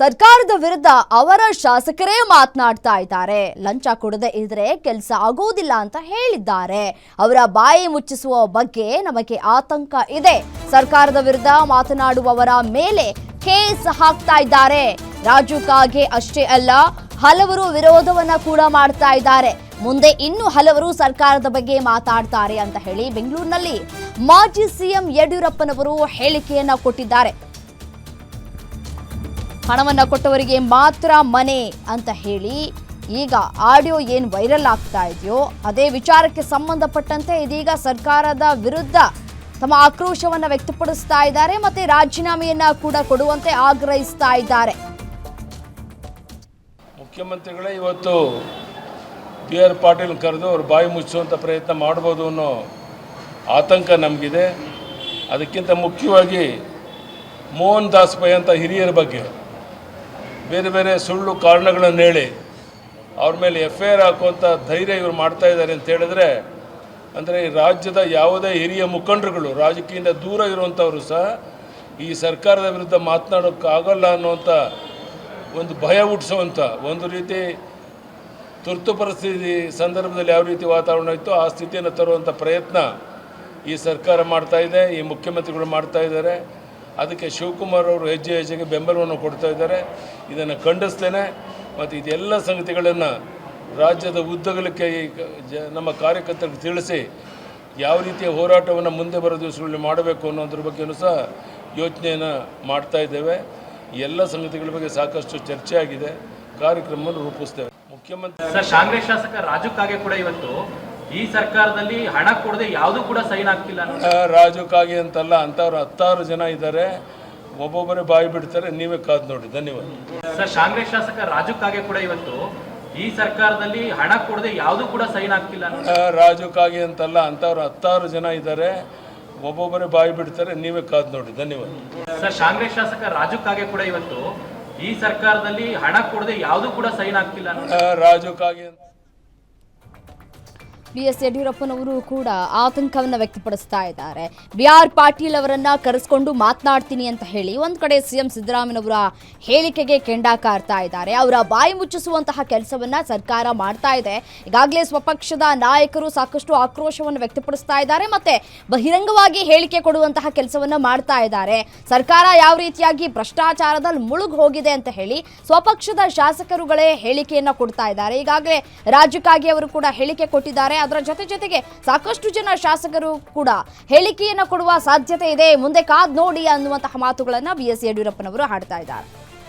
ಸರ್ಕಾರದ ವಿರುದ್ಧ ಅವರ ಶಾಸಕರೇ ಮಾತನಾಡ್ತಾ ಇದ್ದಾರೆ. ಲಂಚ ಕೊಡದೆ ಇದ್ರೆ ಕೆಲಸ ಆಗೋದಿಲ್ಲ ಅಂತ ಹೇಳಿದ್ದಾರೆ. ಅವರ ಬಾಯಿ ಮುಚ್ಚಿಸುವ ಬಗ್ಗೆ ನಮಗೆ ಆತಂಕ ಇದೆ. ಸರ್ಕಾರದ ವಿರುದ್ಧ ಮಾತನಾಡುವವರ ಮೇಲೆ ಕೇಸ್ ಹಾಕ್ತಾ ಇದ್ದಾರೆ. ರಾಜು ಕಾಗೆ ಅಷ್ಟೇ ಅಲ್ಲ, ಹಲವರು ವಿರೋಧವನ್ನ ಕೂಡ ಮಾಡ್ತಾ ಇದ್ದಾರೆ. ಮುಂದೆ ಇನ್ನು ಹಲವರು ಸರ್ಕಾರದ ಬಗ್ಗೆ ಮಾತಾಡ್ತಾರೆ ಅಂತ ಹೇಳಿ ಬೆಂಗಳೂರಿನಲ್ಲಿ ಮಾಜಿ ಸಿಎಂ ಯಡಿಯೂರಪ್ಪನವರು ಹೇಳಿಕೆಯನ್ನ ಕೊಟ್ಟಿದ್ದಾರೆ. ಹಣವನ್ನ ಕೊಟ್ಟವರಿಗೆ ಮಾತ್ರ ಮನೆ ಅಂತ ಹೇಳಿ ಈಗ ಆಡಿಯೋ ಏನು ವೈರಲ್ ಆಗ್ತಾ ಇದೆಯೋ ಅದೇ ವಿಚಾರಕ್ಕೆ ಸಂಬಂಧಪಟ್ಟಂತೆ ಇದೀಗ ಸರ್ಕಾರದ ವಿರುದ್ಧ ತಮ್ಮ ಆಕ್ರೋಶವನ್ನು ವ್ಯಕ್ತಪಡಿಸ್ತಾ ಇದ್ದಾರೆ ಮತ್ತೆ ರಾಜೀನಾಮೆಯನ್ನ ಕೂಡ ಕೊಡುವಂತೆ ಆಗ್ರಹಿಸ್ತಾ ಇದ್ದಾರೆ. ಮುಖ್ಯಮಂತ್ರಿಗಳೇ, ಇವತ್ತು ಬಿ ಆರ್ ಪಾಟೀಲ್ ಕರೆದು ಅವರು ಬಾಯಿ ಮುಚ್ಚುವಂಥ ಪ್ರಯತ್ನ ಮಾಡ್ಬೋದು ಅನ್ನೋ ಆತಂಕ ನಮಗಿದೆ. ಅದಕ್ಕಿಂತ ಮುಖ್ಯವಾಗಿ ಮೋಹನ್ ದಾಸ್ ಪೈ ಅಂತ ಹಿರಿಯರ ಬಗ್ಗೆ. ಬೇರೆ ಬೇರೆ ಸುಳ್ಳು ಕಾರಣಗಳನ್ನು ಹೇಳಿ ಅವ್ರ ಮೇಲೆ ಎಫ್ ಐ ಹಾಕುವಂಥ ಧೈರ್ಯ ಇವರು ಮಾಡ್ತಾ ಇದ್ದಾರೆ ಅಂತ ಹೇಳಿದ್ರೆ, ಅಂದರೆ ರಾಜ್ಯದ ಯಾವುದೇ ಹಿರಿಯ ಮುಖಂಡರುಗಳು, ರಾಜಕೀಯದಿಂದ ದೂರ ಇರುವಂಥವರು ಸಹ ಈ ಸರ್ಕಾರದ ವಿರುದ್ಧ ಮಾತನಾಡೋಕ್ಕಾಗಲ್ಲ ಅನ್ನುವಂಥ ಒಂದು ಭಯ ಹುಟ್ಟಿಸುವಂಥ ಒಂದು ರೀತಿ ತುರ್ತು ಪರಿಸ್ಥಿತಿ ಸಂದರ್ಭದಲ್ಲಿ ಯಾವ ರೀತಿ ವಾತಾವರಣ ಇತ್ತು ಆ ಸ್ಥಿತಿಯನ್ನು ತರುವಂಥ ಪ್ರಯತ್ನ ಈ ಸರ್ಕಾರ ಮಾಡ್ತಾ ಈ ಮುಖ್ಯಮಂತ್ರಿಗಳು ಮಾಡ್ತಾ ಇದ್ದಾರೆ. ಅದಕ್ಕೆ ಶಿವಕುಮಾರ್ ಅವರು ಹೆಜ್ಜೆ ಹೆಜ್ಜೆಗೆ ಬೆಂಬಲವನ್ನು ಕೊಡ್ತಾ ಇದ್ದಾರೆ. ಇದನ್ನು ಖಂಡಿಸ್ತೇನೆ ಮತ್ತು ಇದೆಲ್ಲ ಸಂಗತಿಗಳನ್ನು ರಾಜ್ಯದ ಉದ್ದಗಲಕ್ಕೆ ನಮ್ಮ ಕಾರ್ಯಕರ್ತರಿಗೆ ತಿಳಿಸಿ ಯಾವ ರೀತಿಯ ಹೋರಾಟವನ್ನು ಮುಂದೆ ಬರೋ ದಿವಸಗಳಲ್ಲಿ ಮಾಡಬೇಕು ಅನ್ನೋದ್ರ ಬಗ್ಗೆಯೂ ಸಹ ಯೋಚನೆಯನ್ನು ಮಾಡ್ತಾ ಇದ್ದೇವೆ. ಎಲ್ಲ ಸಂಗತಿಗಳ ಬಗ್ಗೆ ಸಾಕಷ್ಟು ಚರ್ಚೆ ಆಗಿದೆ. ಕಾರ್ಯಕ್ರಮವನ್ನು ರೂಪಿಸ್ತೇವೆ. ಮುಖ್ಯಮಂತ್ರಿ ಶಾಸಕ ರಾಜು ಕಾಗೆ ಕೂಡ ಇವತ್ತು ಈ ಸರ್ಕಾರದಲ್ಲಿ ಹಣ ಕೊಡದೆ ಯಾವುದು ಕೂಡ ಸೈನ್ ಆಗ್ತಿಲ್ಲ. ರಾಜಕಾಗಿ ಅಂತಲ್ಲ ಅಂತವ್ರು ಹತ್ತಾರು ಜನ ಇದ್ದಾರೆ. ಒಬ್ಬೊಬ್ಬರೇ ಬಾಯಿ ಬಿಡ್ತಾರೆ ನೀವೇ ಕಾದು ನೋಡಿ ಧನ್ಯವಾದ. ಸರ್ ಕಾಂಗ್ರೆಸ್ ಶಾಸಕ ರಾಜಕಾಗೆ ಕೂಡ ಇವತ್ತು ಈ ಸರ್ಕಾರದಲ್ಲಿ ಹಣ ಕೊಡದೆ ಯಾವುದು ಕೂಡ ಸೈನ್ ಆಗ್ತಿಲ್ಲ. ರಾಜಕಾಗಿ ಅಂತಲ್ಲ ಅಂತವ್ರು ಹತ್ತಾರು ಜನ ಇದ್ದಾರೆ. ಒಬ್ಬೊಬ್ಬರೇ ಬಾಯಿ ಬಿಡ್ತಾರೆ ನೀವೇ ಕಾದು ನೋಡಿ ಧನ್ಯವಾದ. ಸರ್ ಕಾಂಗ್ರೆಸ್ ಶಾಸಕ ರಾಜಕಾಗೆ ಕೂಡ ಇವತ್ತು ಈ ಸರ್ಕಾರದಲ್ಲಿ ಹಣ ಕೊಡದೆ ಯಾವುದು ಕೂಡ ಸೈನ್ ಆಗ್ತಿಲ್ಲ. ಅನ್ನೋ ಆ, ರಾಜು ಕಾಗೆ ಅಂತ ಬಿ ಎಸ್ ಯಡಿಯೂರಪ್ಪನವರು ಕೂಡ ಆತಂಕವನ್ನು ವ್ಯಕ್ತಪಡಿಸ್ತಾ ಇದ್ದಾರೆ. ಬಿ ಆರ್ ಪಾಟೀಲ್ ಅವರನ್ನ ಕರೆಸ್ಕೊಂಡು ಮಾತನಾಡ್ತೀನಿ ಅಂತ ಹೇಳಿ ಒಂದ್ ಕಡೆ ಸಿಎಂ ಸಿದ್ದರಾಮಯ್ಯನವರ ಹೇಳಿಕೆಗೆ ಕೆಂಡ ಕಾರ್ತಾ ಇದ್ದಾರೆ. ಅವರ ಬಾಯಿ ಮುಚ್ಚಿಸುವಂತಹ ಕೆಲಸವನ್ನ ಸರ್ಕಾರ ಮಾಡ್ತಾ ಇದೆ. ಈಗಾಗಲೇ ಸ್ವಪಕ್ಷದ ನಾಯಕರು ಸಾಕಷ್ಟು ಆಕ್ರೋಶವನ್ನು ವ್ಯಕ್ತಪಡಿಸ್ತಾ ಇದ್ದಾರೆ ಮತ್ತೆ ಬಹಿರಂಗವಾಗಿ ಹೇಳಿಕೆ ಕೊಡುವಂತಹ ಕೆಲಸವನ್ನ ಮಾಡ್ತಾ ಇದ್ದಾರೆ. ಸರ್ಕಾರ ಯಾವ ರೀತಿಯಾಗಿ ಭ್ರಷ್ಟಾಚಾರದಲ್ಲಿ ಮುಳುಗ್ ಹೋಗಿದೆ ಅಂತ ಹೇಳಿ ಸ್ವಪಕ್ಷದ ಶಾಸಕರುಗಳೇ ಹೇಳಿಕೆಯನ್ನ ಕೊಡ್ತಾ ಇದ್ದಾರೆ. ಈಗಾಗಲೇ ರಾಜ್ಯಕ್ಕಾಗಿ ಅವರು ಕೂಡ ಹೇಳಿಕೆ ಕೊಟ್ಟಿದ್ದಾರೆ. ಅದರ ಜೊತೆ ಜೊತೆಗೆ ಸಾಕಷ್ಟು ಜನ ಶಾಸಕರು ಕೂಡ ಹೇಳಿಕೆಯನ್ನು ಕೊಡುವ ಸಾಧ್ಯತೆ ಇದೆ. ಮುಂದೆ ಕಾದ್ ನೋಡಿ ಅನ್ನುವಂತಹ ಮಾತುಗಳನ್ನು ಬಿ ಎಸ್ ಯಡಿಯೂರಪ್ಪನವರು ಹಾಡ್ತಾ ಇದ್ದಾರೆ.